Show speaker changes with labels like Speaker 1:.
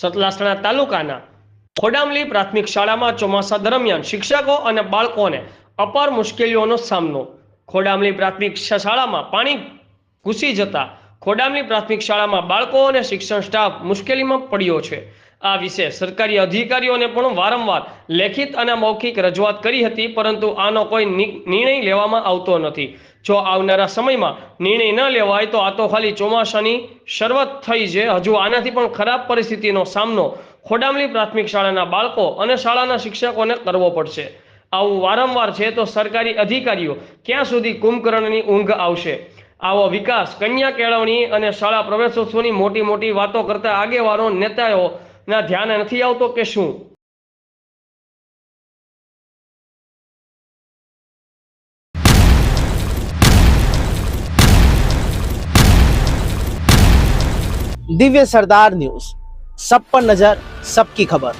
Speaker 1: સતલાસણા તાલુકાના ખોડામલી પ્રાથમિક શાળામાં ચોમાસા દરમિયાન શિક્ષકો અને બાળકોને અપાર મુશ્કેલીઓનો સામનો. ખોડામલી પ્રાથમિક શાળામાં પાણી ઘૂસી જતા ખોડામલી પ્રાથમિક શાળામાં બાળકો અને શિક્ષણ સ્ટાફ મુશ્કેલીમાં પડ્યો છે. આ વિશે સરકારી અધિકારીઓને પણ વારંવાર લેખિત અને મૌખિક રજૂઆત કરી હતી, પરંતુ આનો કોઈ નિર્ણય લેવામાં આવતો નથી. જો આવનારા સમયમાં નિર્ણય ન લેવાય, તો આ તો ખાલી ચોમાસાની શરૂઆત થઈ છે. હજુ આનાથી પણ ખરાબ પરિસ્થિતિનો સામનો ખોડામલી પ્રાથમિક શાળાના બાળકો અને શાળાના શિક્ષકોને કરવો પડશે. આવું વારંવાર છે તો સરકારી અધિકારીઓ ક્યાં સુધી કુંભકર્ણની ઊંઘ આવશે? આવો વિકાસ, કન્યા કેળવણી અને શાળા પ્રવેશોત્સવની મોટી મોટી વાતો કરતા આગેવાનો નેતાઓના ધ્યાન નથી આવતો કે શું
Speaker 2: दिव्य सरदार न्यूज सब पर नजर सबकी खबर